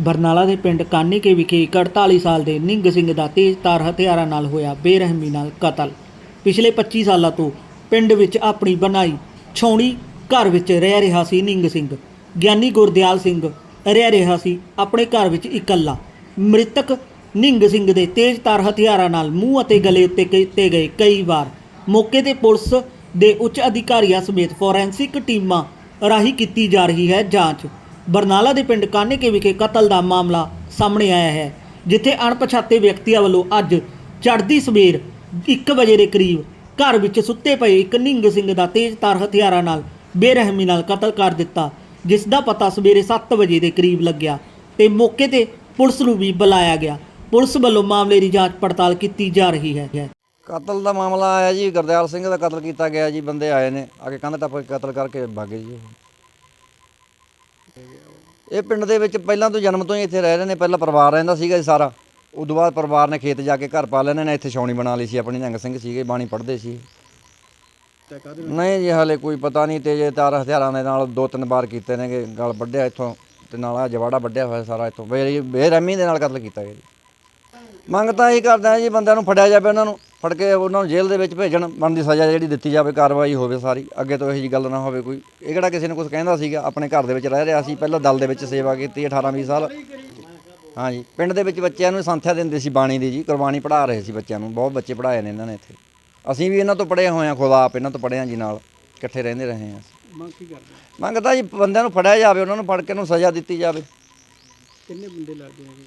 ਬਰਨਾਲਾ ਦੇ ਪਿੰਡ ਕਾਨੀਕੇ ਵਿਖੇ ਇੱਕ 48 ਸਾਲ ਦੇ ਨਿੰਗ ਸਿੰਘ ਦਾ ਤੇਜ਼ਧਾਰ ਹਥਿਆਰਾਂ ਨਾਲ ਹੋਇਆ ਬੇਰਹਿਮੀ ਨਾਲ ਕਤਲ। ਪਿਛਲੇ 25 ਸਾਲਾਂ ਤੋਂ ਪਿੰਡ ਵਿੱਚ ਆਪਣੀ ਬਣਾਈ ਛੌਣੀ ਘਰ ਵਿੱਚ ਰਹਿ ਰਿਹਾ ਸੀ ਨਿੰਗ ਸਿੰਘ। ਗਿਆਨੀ ਗੁਰਦਿਆਲ ਸਿੰਘ ਰਹਿ ਰਿਹਾ ਸੀ ਆਪਣੇ ਘਰ ਵਿੱਚ ਇਕੱਲਾ। ਮ੍ਰਿਤਕ ਨਿੰਗ ਸਿੰਘ ਦੇ ਤੇਜ਼ਧਾਰ ਹਥਿਆਰਾਂ ਨਾਲ ਮੂੰਹ ਅਤੇ ਗਲੇ ਉੱਤੇ ਕੀਤੇ ਗਏ ਕਈ ਵਾਰ। ਮੌਕੇ ਤੇ ਪੁਲਿਸ ਦੇ ਉੱਚ ਅਧਿਕਾਰੀਆਂ ਸਮੇਤ ਫੋਰੈਂਸਿਕ ਟੀਮਾਂ ਰਾਹੀਂ ਕੀਤੀ ਜਾ ਰਹੀ ਹੈ ਜਾਂਚ। ਬਰਨਾਲਾ ਦੇ ਪਿੰਡ ਕਾਨੇਕੇ ਵਿਖੇ ਕਤਲ ਦਾ ਮਾਮਲਾ ਸਾਹਮਣੇ ਆਇਆ ਹੈ, ਜਿੱਥੇ ਅਣਪਛਾਤੇ ਵਿਅਕਤੀਆਂ ਵੱਲੋਂ ਅੱਜ ਚੜ੍ਹਦੀ ਸਵੇਰ 1 ਵਜੇ ਦੇ ਕਰੀਬ ਘਰ ਵਿੱਚ ਸੁੱਤੇ ਪਏ ਇੱਕ ਨਿੰਗ ਸਿੰਘ ਦਾ ਤੇਜ਼ਧਾਰ ਹਥਿਆਰਾਂ ਨਾਲ ਬੇਰਹਿਮੀ ਨਾਲ ਕਤਲ ਕਰ ਦਿੱਤਾ, ਜਿਸ ਦਾ ਪਤਾ ਸਵੇਰੇ 7 ਵਜੇ ਦੇ ਕਰੀਬ ਲੱਗਿਆ ਤੇ ਮੌਕੇ ਤੇ ਪੁਲਿਸ ਨੂੰ ਵੀ ਬੁਲਾਇਆ ਗਿਆ। ਪੁਲਿਸ ਵੱਲੋਂ ਮਾਮਲੇ ਦੀ ਜਾਂਚ ਪੜਤਾਲ ਕੀਤੀ ਜਾ ਰਹੀ ਹੈ। ਕਤਲ ਦਾ ਮਾਮਲਾ ਆਇਆ ਜੀ, ਗੁਰਦਿਆਲ ਸਿੰਘ ਦਾ ਕਤਲ ਕੀਤਾ ਗਿਆ ਜੀ, ਬੰਦੇ ਆਏ ਨੇ, ਆ ਕੇ ਕੰਧ ਟੱਪ ਕੇ ਕਤਲ ਕਰਕੇ ਭਾਗੇ ਜੀ। ਇਹ ਪਿੰਡ ਦੇ ਵਿੱਚ ਪਹਿਲਾਂ ਤੋਂ ਜਨਮ ਤੋਂ ਹੀ ਇੱਥੇ ਰਹਿ ਰਹੇ ਨੇ ਪਹਿਲਾਂ ਪਰਿਵਾਰ ਰਹਿੰਦਾ ਸੀਗਾ ਜੀ ਸਾਰਾ। ਉਦੋਂ ਬਾਅਦ ਪਰਿਵਾਰ ਨੇ ਖੇਤ ਜਾ ਕੇ ਘਰ ਪਾ ਲੈਣੇ ਨੇ ਇੱਥੇ ਛਾਉਣੀ ਬਣਾ ਲਈ ਸੀ ਆਪਣੀ ਨਿਹੰਗ ਸਿੰਘ ਸੀਗੇ ਬਾਣੀ ਪੜ੍ਹਦੇ ਸੀ। ਨਹੀਂ ਜੀ ਹਾਲੇ ਕੋਈ ਪਤਾ ਨਹੀਂ ਤੇਜੇ ਤਾਰ ਹਥਿਆਰਾਂ ਦੇ ਨਾਲ ਦੋ ਤਿੰਨ ਵਾਰ ਕੀਤੇ ਨੇਗੇ ਗਲ ਵੱਢਿਆ ਇੱਥੋਂ ਤੇ ਨਾਲ ਆ ਜਵਾੜਾ ਵੱਢਿਆ ਹੋਇਆ ਸਾਰਾ ਇੱਥੋਂ। ਬੇਰਹਿਮੀ ਦੇ ਨਾਲ ਕਤਲ ਕੀਤਾ ਗਿਆ ਜੀ। ਮੰਗ ਤਾਂ ਇਹ ਕਰਦੇ ਆ ਜੀ ਬੰਦਿਆਂ ਨੂੰ ਫੜਿਆ ਜਾਵੇ ਉਹਨਾਂ ਨੂੰ ਫੜ ਕੇ ਉਹਨਾਂ ਨੂੰ ਜੇਲ੍ਹ ਦੇ ਵਿੱਚ ਭੇਜਣ ਬਣਦੀ ਸਜ਼ਾ ਜਿਹੜੀ ਦਿੱਤੀ ਜਾਵੇ ਕਾਰਵਾਈ ਹੋਵੇ ਸਾਰੀ ਅੱਗੇ ਤੋਂ ਇਹੋ ਜੀ ਗੱਲ ਨਾ ਹੋਵੇ ਕੋਈ। ਇਹ ਕਿਹੜਾ ਕਿਸੇ ਨੇ ਕੁਝ ਕਹਿੰਦਾ ਸੀਗਾ ਆਪਣੇ ਘਰ ਦੇ ਵਿੱਚ ਰਹਿ ਰਿਹਾ ਸੀ ਪਹਿਲਾਂ ਦਲ ਦੇ ਵਿੱਚ ਸੇਵਾ ਕੀਤੀ 18 20 ਸਾਲ। ਹਾਂਜੀ ਪਿੰਡ ਦੇ ਵਿੱਚ ਬੱਚਿਆਂ ਨੂੰ ਸੰਥਿਆ ਦਿੰਦੇ ਸੀ ਬਾਣੀ ਦੀ ਜੀ ਕੁਰਬਾਨੀ ਪੜ੍ਹਾ ਰਹੇ ਸੀ ਬੱਚਿਆਂ ਨੂੰ ਬਹੁਤ ਬੱਚੇ ਪੜ੍ਹਾਏ ਨੇ ਇਹਨਾਂ ਨੇ ਇੱਥੇ। ਅਸੀਂ ਵੀ ਇਹਨਾਂ ਤੋਂ ਪੜ੍ਹੇ ਹੋਏ ਹਾਂ ਖੁਦ ਆਪ ਇਹਨਾਂ ਤੋਂ ਪੜ੍ਹੇ ਜੀ ਨਾਲ ਇਕੱਠੇ ਰਹਿੰਦੇ ਰਹੇ ਹਾਂ ਅਸੀਂ। ਮੰਗ ਕੀ ਕਰਦੇ ਮੰਗਦਾ ਜੀ ਬੰਦਿਆਂ ਨੂੰ ਫੜਿਆ ਜਾਵੇ ਉਹਨਾਂ ਨੂੰ ਫੜ ਕੇ ਨੂੰ ਸਜ਼ਾ ਦਿੱਤੀ ਜਾਵੇ। ਕਿੰਨੇ ਬੰਦੇ ਲੱਗਦੇ ਨੇ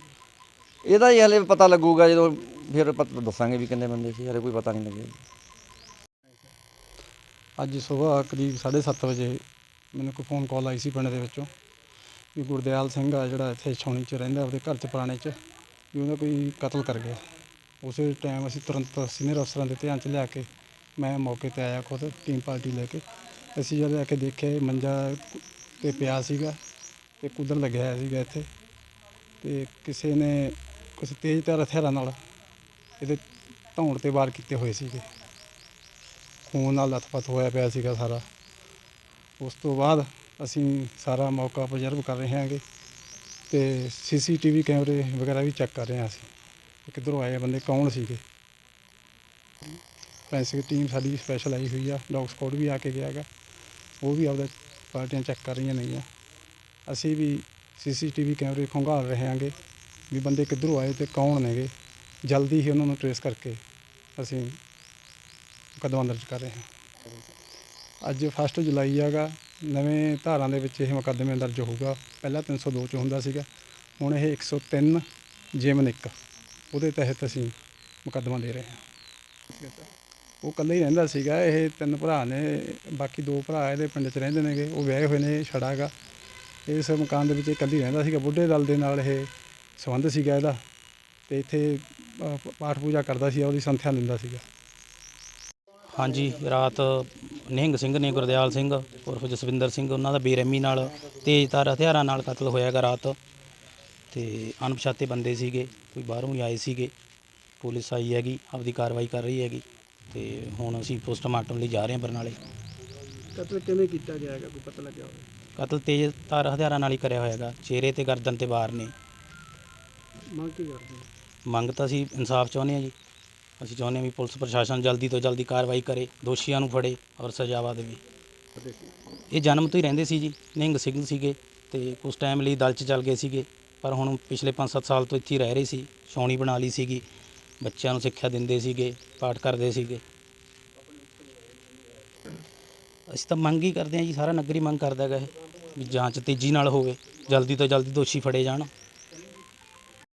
ਇਹਦਾ ਹੀ ਹਲੇ ਪਤਾ ਲੱਗੂਗਾ ਜਦੋਂ ਫਿਰ ਪਤਾ ਦੱਸਾਂਗੇ ਵੀ ਕਿੰਨੇ ਬੰਦੇ ਸੀ, ਹਲੇ ਕੋਈ ਪਤਾ ਨਹੀਂ ਲੱਗਿਆ। ਅੱਜ ਸਵੇਰ ਕਰੀਬ 7:30 ਵਜੇ ਮੈਨੂੰ ਕੋਈ ਫੋਨ ਕਾਲ ਆਈ ਸੀ ਪਿੰਡ ਦੇ ਵਿੱਚੋਂ ਵੀ ਗੁਰਦਿਆਲ ਸਿੰਘ ਆ ਜਿਹੜਾ ਇੱਥੇ ਛਾਉਣੀ 'ਚ ਰਹਿੰਦਾ ਉਹਦੇ ਘਰ 'ਚ ਪੁਰਾਣੇ 'ਚ, ਵੀ ਉਹਦਾ ਕੋਈ ਕਤਲ ਕਰ ਗਿਆ। ਉਸੇ ਟਾਈਮ ਅਸੀਂ ਤੁਰੰਤ ਸੀਨੀਅਰ ਅਫਸਰਾਂ ਦੇ ਧਿਆਨ 'ਚ ਲਿਆ ਕੇ ਮੈਂ ਮੌਕੇ ਤੇ ਆਇਆ ਖੁਦ ਟੀਮ ਪਾਰਟੀ ਲੈ ਕੇ। ਅਸੀਂ ਜਦ ਆ ਕੇ ਦੇਖਿਆ ਮੰਜਾ ਤੇ ਪਿਆ ਸੀਗਾ ਤੇ ਕੁਦਰ ਲੱਗਿਆ ਸੀਗਾ ਇੱਥੇ। ਤੇ ਕਿਸੇ ਨੇ ਕੁਝ ਤੇਜ਼ ਧਾਰ ਹਥਿਆਰਾਂ ਨਾਲ ਇਹਦੇ ਧੌਣ ਤੇ ਵਾਰ ਕੀਤੇ ਹੋਏ ਸੀਗੇ। ਖੂਨ ਨਾਲ ਲੱਥਪੱਥ ਹੋਇਆ ਪਿਆ ਸੀਗਾ ਸਾਰਾ। ਉਸ ਤੋਂ ਬਾਅਦ ਅਸੀਂ ਸਾਰਾ ਮੌਕਾ ਪ੍ਰਜਰਵ ਕਰ ਰਹੇ ਹਾਂਗੇ ਤੇ ਸੀਸੀਟੀਵੀ ਕੈਮਰੇ ਵਗੈਰਾ ਵੀ ਚੈੱਕ ਕਰ ਰਹੇ ਹਾਂ ਅਸੀਂ ਕਿੱਧਰੋਂ ਆਏ ਬੰਦੇ, ਕੌਣ ਸੀਗੇ। ਫੈਂਸਿੰਗ ਟੀਮ ਸਾਡੀ ਸਪੈਸ਼ਲ ਆਈ ਹੋਈ ਆ ਡੌਗ ਸਕੁਆਡ ਵੀ ਆ ਕੇ ਗਿਆ ਹੈਗਾ। ਉਹ ਵੀ ਆਪਦਾ ਪਾਰਟੀਆਂ ਚੈੱਕ ਕਰ ਰਹੀਆਂ ਨੇਗੀਆਂ। ਅਸੀਂ ਵੀ ਸੀਸੀਟੀਵੀ ਕੈਮਰੇ ਖੰਗਾਲ ਰਹੇ ਹਾਂਗੇ। ਵੀ ਬੰਦੇ ਕਿੱਧਰੋਂ ਆਏ ਤੇ ਕੌਣ ਨੇਗੇ? ਜਲਦੀ ਹੀ ਉਹਨਾਂ ਨੂੰ ਟਰੇਸ ਕਰਕੇ ਅਸੀਂ ਮੁਕੱਦਮਾ ਦਰਜ ਕਰ ਰਹੇ ਹਾਂ। ਅੱਜ 1 ਜੁਲਾਈ ਹੈਗਾ ਨਵੇਂ ਧਾਰਾਂ ਦੇ ਵਿੱਚ ਇਹ ਮੁਕੱਦਮੇ ਦਰਜ ਹੋਊਗਾ। ਪਹਿਲਾਂ 302 ਚ ਹੁੰਦਾ ਸੀਗਾ, ਹੁਣ ਇਹ 103 ਜੇਮਨ 1 ਉਹਦੇ ਤਹਿਤ ਅਸੀਂ ਮੁਕੱਦਮਾ ਦੇ ਰਹੇ ਹਾਂ। ਉਹ ਇਕੱਲੇ ਹੀ ਰਹਿੰਦਾ ਸੀਗਾ, ਇਹ ਤਿੰਨ ਭਰਾ ਨੇ, ਬਾਕੀ ਦੋ ਭਰਾ ਇਹਦੇ ਪਿੰਡ 'ਚ ਰਹਿੰਦੇ ਨੇਗੇ, ਉਹ ਵਿਆਹੇ ਹੋਏ ਨੇ ਛੜਾ ਹੈਗਾ ਇਸ ਮਕਾਨ ਦੇ ਵਿੱਚ ਇਹ ਇਕੱਲੀ ਰਹਿੰਦਾ ਸੀਗਾ, ਬੁੱਢੇ ਦਲ ਦੇ ਨਾਲ ਇਹ ਸੰਬੰਧ ਸੀਗਾ ਇਹਦਾ ਤੇ ਇੱਥੇ ਅ, ਪਾਠ ਪੂਜਾ ਕਰਦਾ ਸੀ ਉਹਦੀ ਸੰਥਿਆ ਦਿੰਦਾ ਸੀਗਾ। ਹਾਂਜੀ ਰਾਤ ਨਿਹੰਗ ਸਿੰਘ ਨੇ ਗੁਰਦਿਆਲ ਸਿੰਘ ਉਰਫ ਜਸਵਿੰਦਰ ਸਿੰਘ ਉਹਨਾਂ ਦਾ ਬੇਰਹਿਮੀ ਨਾਲ ਤੇਜ਼ਧਾਰ ਹਥਿਆਰਾਂ ਨਾਲ ਕਤਲ ਹੋਇਆ ਗਾ ਰਾਤ। ਤੇ ਅਣਪਛਾਤੇ ਬੰਦੇ ਸੀਗੇ ਕੋਈ ਬਾਹਰੋਂ ਹੀ ਆਏ ਸੀਗੇ। ਪੁਲਿਸ ਆਈ ਹੈਗੀ ਆਪਦੀ ਕਾਰਵਾਈ ਕਰ ਰਹੀ ਹੈਗੀ। ਤੇ ਹੁਣ ਅਸੀਂ ਪੋਸਟਮਾਰਟਮ ਲਈ ਜਾ ਰਹੇ ਹਾਂ ਬਰਨਾਲੇ। ਕਤਲ ਕਿਵੇਂ ਕੀਤਾ ਗਿਆ ਹੈਗਾ? ਕੋਈ ਪਤਾ ਲੱਗਿਆ ਹੋਵੇ? ਕਤਲ ਤੇਜ਼ਧਾਰ ਹਥਿਆਰਾਂ ਨਾਲ ਹੀ ਕਰਿਆ ਹੋਇਆ ਗਾ ਚਿਹਰੇ ਤੇ ਗਰਦਨ ਤੇ ਵਾਰ ਨੇ। ਮੰਗ ਕੀ ਕਰਦੇ ਮੰਗ ਤਾਂ ਅਸੀਂ ਇਨਸਾਫ ਚਾਹੁੰਦੇ ਹਾਂ ਜੀ। ਅਸੀਂ ਚਾਹੁੰਦੇ ਹਾਂ ਵੀ ਪੁਲਿਸ ਪ੍ਰਸ਼ਾਸਨ ਜਲਦੀ ਤੋਂ ਜਲਦੀ ਕਾਰਵਾਈ ਕਰੇ, ਦੋਸ਼ੀਆਂ ਨੂੰ ਫੜੇ ਔਰ ਸਜ਼ਾਵਾ ਦੇਵੇ ਇਹ ਜਨਮ ਤੋਂ ਹੀ ਰਹਿੰਦੇ ਸੀ ਜੀ, ਨਿਹੰਗ ਸਿੰਘ ਸੀਗੇ ਤੇ ਕੁਝ ਟਾਈਮ ਲਈ ਦਲ 'ਚ ਚੱਲ ਗਏ ਸੀਗੇ। ਪਰ ਹੁਣ ਪਿਛਲੇ 5-7 ਸਾਲ ਤੋਂ ਇੱਥੇ ਹੀ ਰਹਿ ਰਹੇ ਸੀ, ਛਾਉਣੀ ਬਣਾ ਲਈ ਸੀਗੀ। ਬੱਚਿਆਂ ਨੂੰ ਸਿੱਖਿਆ ਦਿੰਦੇ ਸੀਗੇ, ਪਾਠ ਕਰਦੇ ਸੀਗੇ। ਅਸੀਂ ਤਾਂ ਮੰਗ ਹੀ ਕਰਦੇ ਹਾਂ ਜੀ, ਸਾਰਾ ਨਗਰੀ ਮੰਗ ਕਰਦਾ ਹੈਗਾ ਇਹ, ਵੀ ਜਾਂਚ ਤੇਜ਼ੀ ਨਾਲ ਹੋਵੇ, ਜਲਦੀ ਤੋਂ ਜਲਦੀ ਦੋਸ਼ੀ ਫੜੇ ਜਾਣ।